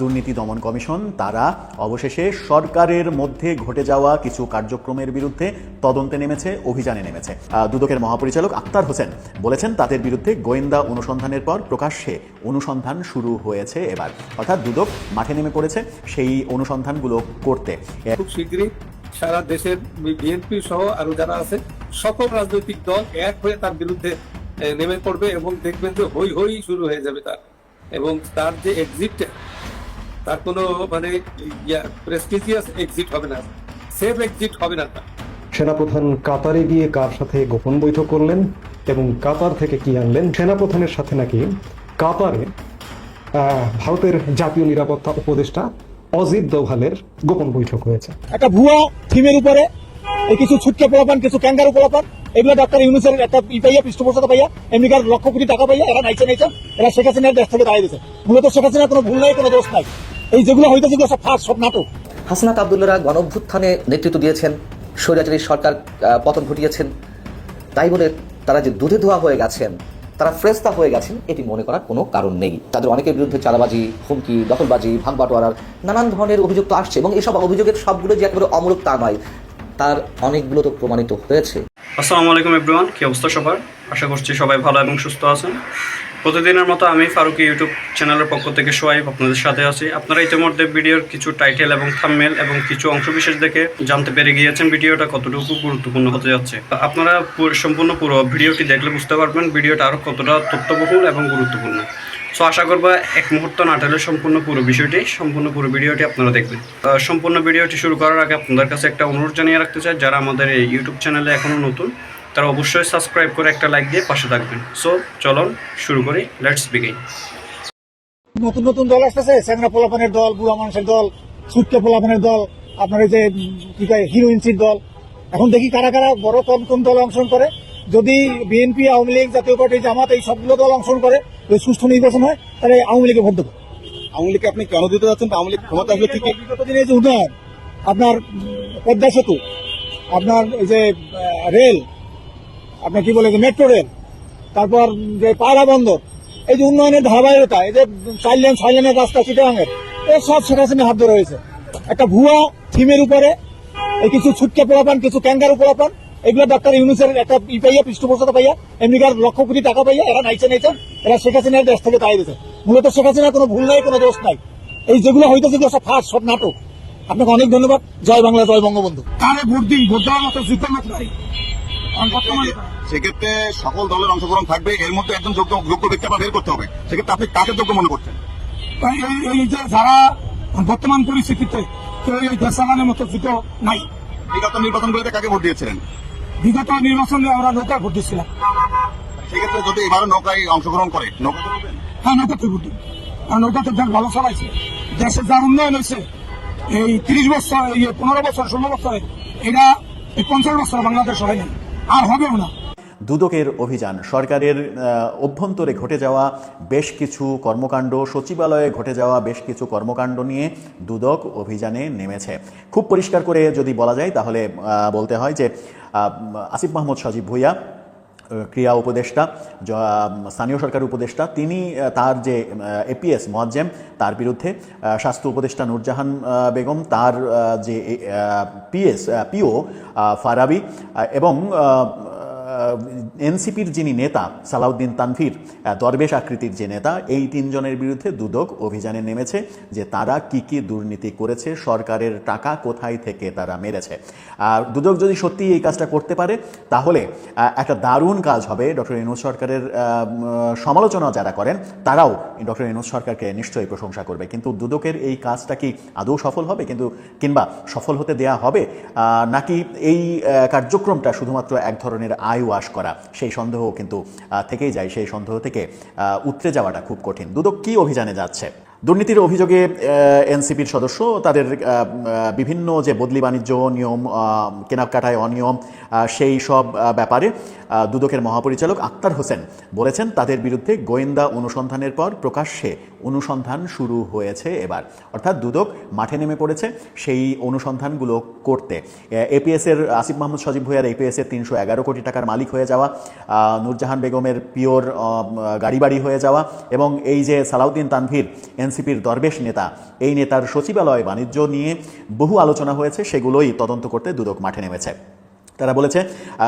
দুর্নীতি দমন কমিশন, তারা অবশেষে সরকারের মধ্যে ঘটে যাওয়া কিছু কার্যক্রমের বিরুদ্ধে তদন্তে নেমেছে, অভিযানে নেমেছে। দুদকের মহাপরিচালক আক্তার হোসেন বলেছেন, তাদের বিরুদ্ধে গোয়েন্দা অনুসন্ধানের পর প্রকাশ্যে অনুসন্ধান শুরু হয়েছে এবার। অর্থাৎ দুদক মাঠে নেমে পড়েছে সেই অনুসন্ধানগুলো করতে। খুব শীঘ্রই সারা দেশের বিএনপি সহ আরও যারা আছে, সকল রাজনৈতিক দল এক হয়ে তার বিরুদ্ধে নেমে পড়বে এবং দেখবেন যে হই হই শুরু হয়ে যাবে তার। এবং তার যে এক্সিট তার কোনো মানে প্রেস্টিজিয়াস এক্সিট হবে না। সেফ এক্সিট হবে না সেনাপ্রধান কাতারে গিয়ে কার সাথে গোপন বৈঠক করলেন এবং কাতার থেকে কি আনলেন? সেনাপ্রধানের সাথে নাকি কাতারে আহ, ভারতের জাতীয় নিরাপত্তা উপদেষ্টা অজিত দোভালের গোপন বৈঠক হয়েছে। একটা ভুয়া থিমের উপরে এই কিছু ছুটকে পোলাপান, কিছু ক্যাঙ্গারু পোলাপান, এগুলো ডাক্তার ইউনুসের একটা ই পাইয়া, পৃষ্ঠপোষকতা পাইয়া, এমনিকার লক্ষ কোটি টাকা পাইয়া এরা নাইছে নাইছে, এরা শেখ হাসিনার দেশ থেকে দাঁড়িয়ে দিচ্ছে মূলত শেখ হাসিনার কোনো ভুল নাই, কোনো দোষ নাই। এই যেগুলো হইতেছে যেগুলো সব ফাঁস, সব নাটক। হাসনাত আবদুল্লারা গণ অভ্যুত্থানে নেতৃত্ব দিয়েছেন, স্বৈরাচারী সরকার পতন ঘটিয়েছেন। তাই বলে তারা যে দুধে ধোয়া হয়ে গেছেন, তারা ফ্রেস্তা হয়ে গেছেন, এটি মনে করার কোনো কারণ নেই। তাদের অনেকের বিরুদ্ধে চালাবাজি হুমকি, দখলবাজি, ভাঙবাটোয়ারার নানান ধরনের অভিযোগ তো আসছে, এবং এসব অভিযোগের সবগুলো যে একেবারে অমূলক তা নয়। তার অনেকগুলো তো প্রমাণিত হয়েছে। আসসালামু আলাইকুম এভরিওয়ান কি অবস্থা সবার? আশা করছি সবাই ভালো এবং সুস্থ আছেন। প্রতিদিনের মতো আমি ফারুকি ইউটিউব চ্যানেলের পক্ষ থেকে সোয়াইব আপনাদের সাথে আছি। আপনারা ইতিমধ্যে ভিডিওর কিছু টাইটেল এবং থাম্বনেল এবং কিছু অংশবিশেষ দেখে জানতে পেরে গিয়েছেন ভিডিওটা কতটুকু গুরুত্বপূর্ণ হতে যাচ্ছে। আপনারা সম্পূর্ণ পুরো ভিডিওটি দেখলে বুঝতে পারবেন ভিডিওটা আরও কতটা তথ্যবহুল এবং গুরুত্বপূর্ণ। সো আশা করব এক মুহূর্ত না টেলে সম্পূর্ণ পুরো বিষয়টি, সম্পূর্ণ পুরো ভিডিওটি আপনারা দেখবেন। সম্পূর্ণ ভিডিওটি শুরু করার আগে আপনাদের কাছে একটা অনুরোধ জানিয়ে রাখতে চাই, যারা আমাদের এই ইউটিউব চ্যানেলে এখনও নতুন, তারা অবশ্যই সাবস্ক্রাইব করে একটা লাইক দিয়ে পাশে থাকবেন। সো চলুন শুরু করি লেটস বিগিন নতুন নতুন দল আসতেছে, স্যাংরা পোলাপানের দল, বুড়া মানুষের দল ছুটকে পোলাপানের দল, আপনার এই যে কি কয় হিরোইনসির দল। এখন দেখি কারা কারা বড় কম কম দল অংশগ্রহণ করে। যদি বিএনপি আওয়ামী লীগ জাতীয় পার্টি জামাত এই সবগুলো দল অংশগ্রহণ করে যদি সুষ্ঠু নির্বাচন হয় তাহলে আওয়ামী লীগে ভোট দেবো। আওয়ামী লীগকে আপনি কেন দিতে যাচ্ছেন? আওয়ামী লীগ ক্ষমতা আসলে ঠিক বিগত দিনে যে উন্নয়ন আপনার পদ্মা সেতু আপনার এই যে রেল আপনার কি বলে যে মেট্রো রেল তারপর যে পায়রা বন্দর এই যে উন্নয়নের ধারাবাহিকতা এই যে চার লেন ছয় লেনের রাস্তা চিটাগাঙের এই সব হাসিনার হাত ধরে রয়েছে। একটা ভুয়া থিমের উপরে এই কিছু ছুটকে পোলাপান কিছু ক্যাঙ্গারু পোলাপান এগুলো ডাক্তার ইউনুসের একটা ই পাইয়া পৃষ্ঠপোষকতা পাইয়া এমনিকার লক্ষ কোটি টাকা পাইয়া এরা নাইছে নাইছে এরা শেখ হাসিনার দেশ থেকে দাঁড়িয়ে দিচ্ছে মূলত শেখ হাসিনার কোনো ভুল নাই কোনো দোষ নাই। এই যেগুলো হইতেছে যেগুলো সব ফাঁস সব নাটক। আপনাকে অনেক ধন্যবাদ। জয় বাংলা জয় বঙ্গবন্ধু। কারে ভোট দিন ভোট দেওয়ার মতো যোগ্য নাই? সেক্ষেত্রে সকল দলের অংশগ্রহণ থাকবে এর মধ্যে একজন যোগ্য যোগ্য ব্যক্তি বের করতে হবে। সেক্ষেত্রে আপনি কাকে যোগ্য মনে করছেন? এই যে যারা বর্তমান পরিস্থিতিতে কেউ এই দেশ মতো যোগ্য নাই। বিগত নির্বাচনগুলিতে কাকে ভোট দিয়েছিলেন? বিগত নির্বাচনে আমরা নৌকা ভোট দিচ্ছিলাম সেক্ষেত্রে যদি এবারও নৌকায় অংশগ্রহণ করে নৌকা হ্যাঁ নৌকাতে ভোট দিন আর নৌকাতে দেশ ভালো চালাইছে। দেশের যার উন্নয়ন হয়েছে এই তিরিশ বছর ইয়ে পনেরো বছর ষোলো বছরে এটা এই পঞ্চাশ বছর বাংলাদেশ হয়নি আর হবেও না। দুদকের অভিযান। সরকারের অভ্যন্তরে ঘটে যাওয়া বেশ কিছু কর্মকাণ্ড, সচিবালয়ে ঘটে যাওয়া বেশ কিছু কর্মকাণ্ড নিয়ে দুদক অভিযানে নেমেছে। খুব পরিষ্কার করে যদি বলা যায়, তাহলে বলতে হয় যে আসিফ মাহমুদ সজীব ভুইয়া ক্রীড়া উপদেষ্টা স্থানীয় সরকার উপদেষ্টা, তিনি তার যে এপিএস মোয়াজ্জেম, তার বিরুদ্ধে স্বাস্থ্য উপদেষ্টা নূরজাহান বেগম, তার যে পিএস পিও ফারাবি এবং এনসিপির যিনি নেতা সালাউদ্দিন তানভীর আহ, দরবেশ আকৃতির যে নেতা এই তিনজনের বিরুদ্ধে দুদক অভিযানে নেমেছে যে তারা কি কি দুর্নীতি করেছে সরকারের টাকা কোথায় থেকে তারা মেরেছে। আর দুদক যদি সত্যি এই কাজটা করতে পারে তাহলে একটা দারুণ কাজ হবে ডক্টর ইনোজ সরকারের সমালোচনা যারা করেন তারাও ডক্টর ইনোজ সরকারকে নিশ্চয়ই প্রশংসা করবে। কিন্তু দুদকের এই কাজটা কি আদৌ সফল হবে? কিন্তু কিংবা সফল হতে দেয়া হবে? নাকি এই কার্যক্রমটা শুধুমাত্র এক ধরনের আয় ওয়াশ করা, সেই সন্দেহ কিন্তু থেকেই যায়, সেই সন্দেহ থেকে উতরে যাওয়াটা খুব কঠিন। দুদক কি অভিযানে যাচ্ছে? দুর্নীতির অভিযোগে এনসিপির সদস্য, তাদের বিভিন্ন যে বদলি বাণিজ্য নিয়ম কেনাকাটায় অনিয়ম সেই সব ব্যাপারে দুদকের মহাপরিচালক আক্তার হোসেন বলেছেন, তাদের বিরুদ্ধে গোয়েন্দা অনুসন্ধানের পর প্রকাশ্যে অনুসন্ধান শুরু হয়েছে এবার। অর্থাৎ দুদক মাঠে নেমে পড়েছে সেই অনুসন্ধানগুলো করতে। এপিএসের আসিফ মাহমুদ সজীব ভুইয়ার এপিএসের তিনশো এগারো কোটি টাকার মালিক হয়ে যাওয়া নূরজাহান বেগমের পিওর গাড়ি বাড়ি হয়ে যাওয়া এবং এই যে সালাউদ্দিন তানভীর এনসি এনসিপির দরবেশ নেতা। এই নেতার সচিবালয় বাণিজ্য নিয়ে বহু আলোচনা হয়েছে, সেগুলোই তদন্ত করতে দুদক মাঠে নেমেছে। তারা বলেছে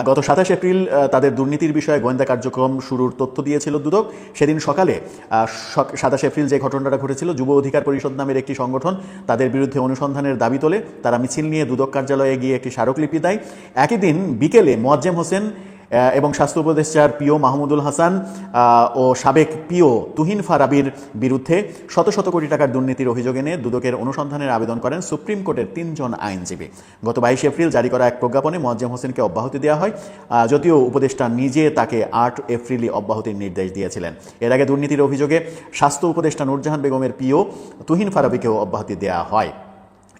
গত সাতাশ এপ্রিল তাদের দুর্নীতির বিষয়ে গোয়েন্দা কার্যক্রম শুরুর তথ্য দিয়েছিল দুদক। সেদিন সকালে সাতাশ এপ্রিল যে ঘটনাটা ঘটেছিল, যুব অধিকার পরিষদ নামের একটি সংগঠন তাদের বিরুদ্ধে অনুসন্ধানের দাবি তোলে। তারা মিছিল নিয়ে দুদক কার্যালয়ে গিয়ে একটি স্মারকলিপি দেয়। একই দিন বিকেলে মোয়াজ্জেম হোসেন এবং স্বাস্থ্য উপদেষ্টার পিও মাহমুদুল হাসান ও সাবেক পিও তুহিন ফারাবির বিরুদ্ধে শত শত কোটি টাকার দুর্নীতির অভিযোগ এনে দুদকের অনুসন্ধানের আবেদন করেন সুপ্রিম কোর্টের তিনজন আইনজীবী। গত বাইশে এপ্রিল জারি করা এক প্রজ্ঞাপনে মোয়াজ্জেম হোসেনকে অব্যাহতি দেওয়া হয় যদিও উপদেষ্টা নিজে তাকে আট এপ্রিলই অব্যাহতির নির্দেশ দিয়েছিলেন। এর আগে দুর্নীতির অভিযোগে স্বাস্থ্য উপদেষ্টা নূরজাহান বেগমের পিও তুহিন ফারাবিকেও অব্যাহতি দেওয়া হয়।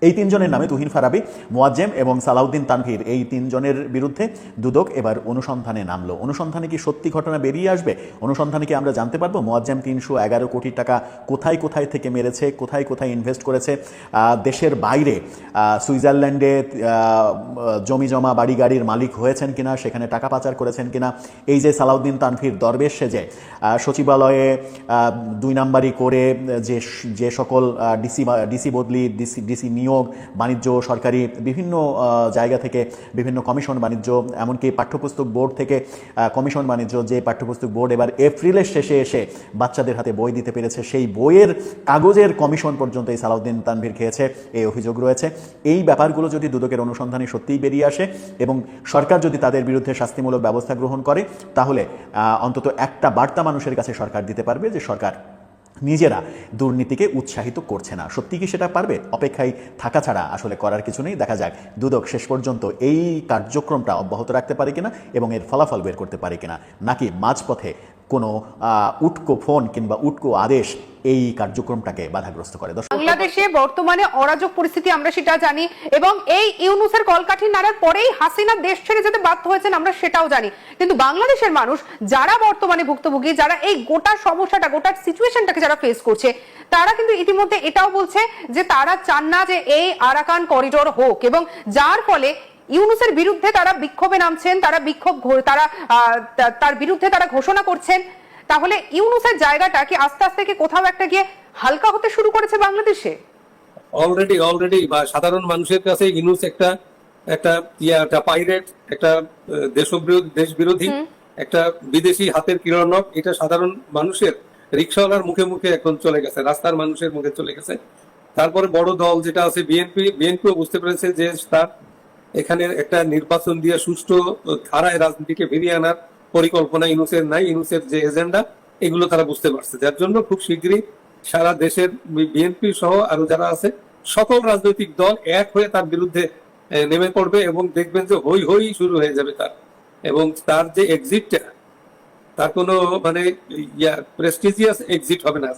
এই তিনজনের নামে তুহিন ফারাবি, মোয়াজ্জেম এবং সালাউদ্দিন তানভীর। এই তিনজনের বিরুদ্ধে দুদক এবার অনুসন্ধানে নামলো। অনুসন্ধানে কি সত্যি ঘটনা বেরিয়ে আসবে? অনুসন্ধানে কি আমরা জানতে পারব? মোয়াজ্জেম তিনশো এগারো কোটি টাকা কোথায় কোথায় থেকে মেরেছে, কোথায় কোথায় ইনভেস্ট করেছে? দেশের বাইরে সুইজারল্যান্ডে জমি জমা বাড়ি গাড়ির মালিক হয়েছেন কিনা, সেখানে টাকা পাচার করেছেন কিনা? এই যে সালাউদ্দিন তানভীর দরবেশ সেজে সচিবালয়ে দুই নাম্বারি করে যে যে সকল ডিসি ডিসি বদলি, ডিসি ডিসি নিয়োগ বাণিজ্য, সরকারি বিভিন্ন জায়গা থেকে বিভিন্ন কমিশন বাণিজ্য, এমনকি পাঠ্যপুস্তক বোর্ড থেকে কমিশন বাণিজ্য যে পাঠ্যপুস্তক বোর্ড এবার এপ্রিলের শেষে এসে বাচ্চাদের হাতে বই দিতে পেরেছে। সেই বইয়ের কাগজের কমিশন পর্যন্ত এই সালাউদ্দিন তানভীর খেয়েছে, এই অভিযোগ রয়েছে। এই ব্যাপারগুলো যদি দুদকের অনুসন্ধানে সত্যিই বেরিয়ে আসে এবং সরকার যদি তাদের বিরুদ্ধে শাস্তিমূলক ব্যবস্থা গ্রহণ করে, তাহলে অন্তত একটা বার্তা মানুষের কাছে সরকার দিতে পারবে যে সরকার নিজেরা দুর্নীতিকে উৎসাহিত করছে না। সত্যি কি সেটা পারবে? অপেক্ষায় থাকা ছাড়া আসলে করার কিছু নেই। দেখা যাক দুদক শেষ পর্যন্ত এই কার্যক্রমটা অব্যাহত রাখতে পারে কিনা এবং এর ফলাফল বের করতে পারে কিনা। নাকি মাঝপথে কোনো উটকো ফোন কিংবা উটকো আদেশ এই কার্যক্রমটাকে বাধাগ্রস্ত করে। বাংলাদেশে বর্তমানে অরাজক পরিস্থিতি আমরা সেটা জানি এবং এই ইউনুসের কলকাঠি নাড়ার পরেই হাসিনা দেশ ছেড়ে যেতে বাধ্য হয়েছেন আমরা সেটাও জানি। কিন্তু বাংলাদেশের মানুষ যারা বর্তমানে ভুক্তভোগী, যারা এই গোটা সমস্যাটা, গোটা সিচুয়েশনটাকে যারা ফেস করছে, তারা কিন্তু ইতিমধ্যে এটাও বলছে যে তারা চান না যে এই আরাকান করিডোর হোক এবং যার ফলে ইউনুসের বিরুদ্ধে তারা বিক্ষোভে নামছেন, তারা বিক্ষোভ তারা তার বিরুদ্ধে তারা ঘোষণা করছেন। তাহলে ইউনুসের জায়গাটা কি আস্তে আস্তে কি কোথাও একটা গিয়ে হালকা হতে শুরু করেছে বাংলাদেশে? অলরেডি অলরেডি বা সাধারণ মানুষের কাছে ইনুস একটা একটা ইয়া একটা পাইরেট একটা দেশবিরোধী দেশ বিরোধী একটা বিদেশি হাতের কিরণক এটা সাধারণ মানুষের রিক্সাওয়ালার মুখে মুখে এখন চলে গেছে রাস্তার মানুষের মুখে চলে গেছে। তারপরে বড় দল যেটা আছে বিএনপি বিএনপিও বুঝতে পেরেছে যে তার এখানে একটা নির্বাচন দিয়ে সুষ্ঠু ধারায় রাজনীতিকে ফিরিয়ে আনার পরিকল্পনা ইনুসের নাই ইনুসের যে এজেন্ডা, এগুলো তারা বুঝতে পারছে। যার জন্য খুব শীঘ্রই সারা দেশের বিএনপি সহ আরও যারা আছে, সকল রাজনৈতিক দল এক হয়ে তার বিরুদ্ধে নেমে পড়বে এবং দেখবেন যে হই হই শুরু হয়ে যাবে তার। এবং তার যে এক্সিটটা তার কোনো মানে ইয়া প্রেস্টিজিয়াস এক্সিট হবে না।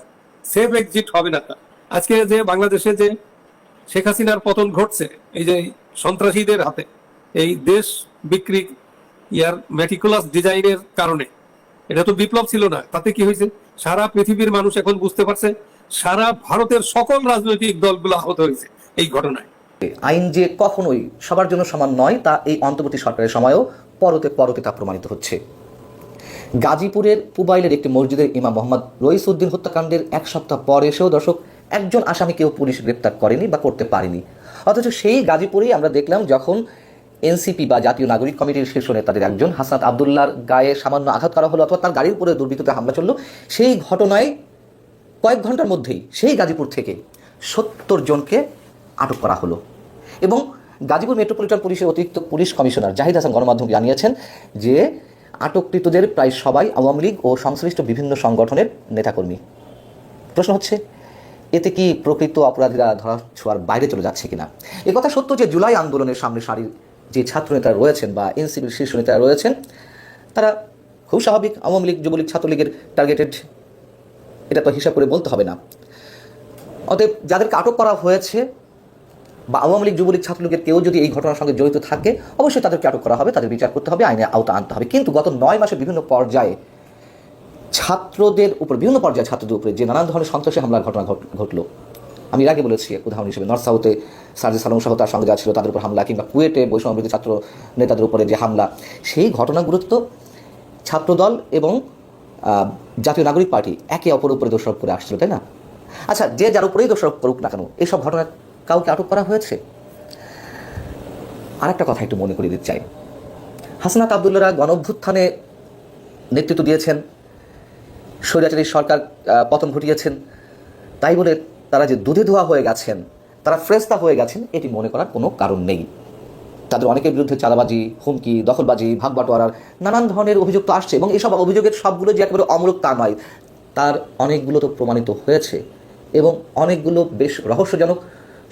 সেফ এক্সিট হবে না তার। আজকে যে বাংলাদেশে যে শেখ হাসিনার পতন ঘটছে, এই যে সন্ত্রাসীদের হাতে, এই দেশ বিক্রি ইয়ার মেটিকুলাস ডিজাইনের কারণে। এটা তো বিপ্লব ছিল না। তাতে কি হয়েছে? সারা পৃথিবীর মানুষ এখন বুঝতে পারছে, সারা ভারতের সকল রাজনৈতিক দলগুলো আহত হয়েছে এই ঘটনায়। আইন যে কখনোই সবার জন্য সমান নয়, তা এই অন্তর্বর্তী সরকারের সময়ও পরতে পরতে তা প্রমাণিত হচ্ছে। গাজীপুরের পুবাইলের একটি মসজিদের ইমাম মোহাম্মদ রইস উদ্দিন হত্যাকাণ্ডের এক সপ্তাহ পর এসেও দর্শক, একজন আসামিকেও পুলিশ গ্রেপ্তার করেনি বা করতে পারেনি। অথচ সেই গাজীপুরেই আমরা দেখলাম যখন এনসিপি বা জাতীয় নাগরিক কমিটির শীর্ষ নেতাদের একজন। হাসনাত আবদুল্লার গায়ে সামান্য আঘাত করা হলো অথবা তার গাড়ির উপরে দুর্বৃত্ততে হামলা চলল। সেই ঘটনায় কয়েক ঘণ্টার মধ্যেই সেই গাজীপুর থেকে সত্তর জনকে আটক করা হলো। এবং গাজীপুর মেট্রোপলিটন পুলিশের অতিরিক্ত পুলিশ কমিশনার জাহিদ হাসান গণমাধ্যমে জানিয়েছেন যে, আটককৃতদের প্রায় সবাই আওয়ামী লীগ ও সংশ্লিষ্ট বিভিন্ন সংগঠনের নেতাকর্মী। প্রশ্ন হচ্ছে, এতে কি প্রকৃত অপরাধীরা ধরা ছোঁয়ার বাইরে চলে যাচ্ছে কিনা? একথা সত্য যে, জুলাই আন্দোলনের সামনে সারির যে ছাত্রনেতারা রয়েছেন বা এনসিপির শীর্ষ নেতারা রয়েছেন, তারা খুব স্বাভাবিক আওয়ামী লীগ, যুবলীগ ছাত্রলীগের টার্গেটেড এটা তো হিসাব করে বলতে হবে না। অতএব যাদেরকে আটক করা হয়েছে বা আওয়ামী লীগ, যুবলীগ ছাত্রলীগের কেউ যদি এই ঘটনার সঙ্গে জড়িত থাকে, অবশ্যই তাদেরকে আটক করা হবে, তাদের বিচার করতে হবে আইনে আওতা আনতে হবে। কিন্তু গত নয় মাসে বিভিন্ন পর্যায়ে ছাত্রদের উপর, বিভিন্ন পর্যায়ে ছাত্রদের উপরে যে নানান ধরনের সন্ত্রাসী হামলার ঘটনা ঘট- ঘটলো আমি এর আগে বলেছি উদাহরণ হিসেবে নর্থ সাউথে সার্জি সালাম সহ তার সঙ্গে যা ছিল তাদের উপর হামলা কিংবা কুয়েটে বৈষম্য ছাত্র নেতাদের উপরে যে হামলা, সেই ঘটনাগুলো তো ছাত্রদল এবং জাতীয় নাগরিক পার্টি একে অপরের উপরে দোষারোপ করে আসছিল, তাই না? আচ্ছা যে যার উপরেই দোষারোপ করুক না কেন এইসব ঘটনা কাউকে আটক করা হয়েছে? আরেকটা কথা একটু মনে করিয়ে দিতে চাই। হাসনাত আবদুল্লারা গণঅভ্যুত্থানে নেতৃত্ব দিয়েছেন, স্বৈরাচারী সরকার পতন ঘটিয়েছেন, তাই বলে তারা যে দুধে ধোয়া হয়ে গেছেন, তারা ফ্রেস্তা হয়ে গেছেন, এটি মনে করার কোনো কারণ নেই। তাদের অনেকের বিরুদ্ধে চালাবাজি হুমকি, দখলবাজি ভাগ বাটোয়ারার নানান ধরনের অভিযোগ তো আসছে এবং এসব অভিযোগের সবগুলো যে একেবারে অমূলক তা নয়, তার অনেকগুলো তো প্রমাণিত হয়েছে এবং অনেকগুলো বেশ রহস্যজনক,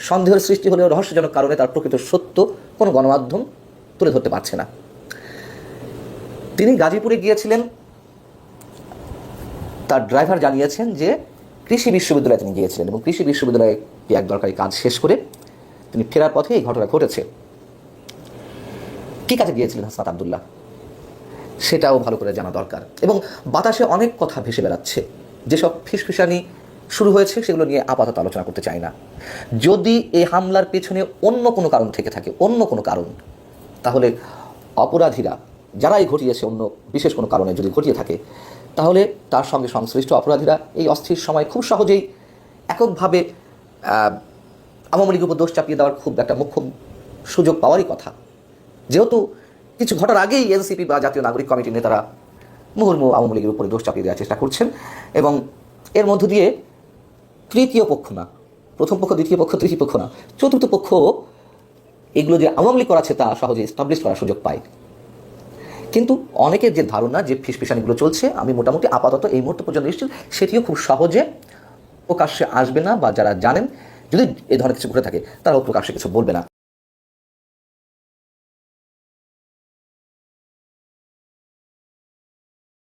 সন্দেহের সৃষ্টি হলেও রহস্যজনক কারণে তার প্রকৃত সত্য কোনো গণমাধ্যম তুলে ধরতে পারছে না। তিনি গাজীপুরে গিয়েছিলেন, তার ড্রাইভার জানিয়েছেন যে কৃষি বিশ্ববিদ্যালয়ে তিনি গিয়েছিলেন এবং কৃষি বিশ্ববিদ্যালয়ে এক দরকারি কাজ শেষ করে তিনি ফেরার পথে এই ঘটনা ঘটেছে। কি কাজে গিয়েছিলেন হাসনাত আবদুল্লাহ? সেটাও ভালো করে জানা দরকার। এবং বাতাসে অনেক কথা ভেসে বেড়াচ্ছে। যেসব ফিসফিসানি শুরু হয়েছে সেগুলো নিয়ে আপাতত আলোচনা করতে চাই না। যদি এই হামলার পেছনে অন্য কোনো কারণ থেকে থাকে, অন্য কোনো কারণ, তাহলে অপরাধীরা, যারাই ঘটিয়েছে অন্য বিশেষ কোনো কারণে যদি ঘটিয়ে থাকে তাহলে তার সঙ্গে সংশ্লিষ্ট অপরাধীরা এই অস্থির সময় খুব সহজেই এককভাবে আওয়ামী লীগের উপর দোষ চাপিয়ে দেওয়ার খুব একটা মুখ্য সুযোগ পাওয়ারই কথা। যেহেতু কিছু ঘটার আগেই এনসিপি বা জাতীয় নাগরিক কমিটির নেতারা মুহুর্মু আওয়ামী লীগের উপরে দোষ চাপিয়ে দেওয়ার চেষ্টা করছেন এবং এর মধ্য দিয়ে তৃতীয় পক্ষ না, প্রথম পক্ষ, দ্বিতীয় পক্ষ, তৃতীয় পক্ষ না, চতুর্থ পক্ষ, এগুলো যে আওয়ামী লীগ করাচ্ছে তা সহজে এস্টাবলিশ করার সুযোগ পায়। কিন্তু অনেকের যে ধারণা যে ফিসফিসানিগুলো চলছে, আমি মোটামুটি আপাতত এই মুহূর্ত পর্যন্ত এসেছি সেটিও খুব সহজে প্রকাশ্যে আসবে না বা যারা জানেন, যদি এ ধরনের কিছু ঘটে থাকে, তারাও প্রকাশ্যে কিছু বলবে না।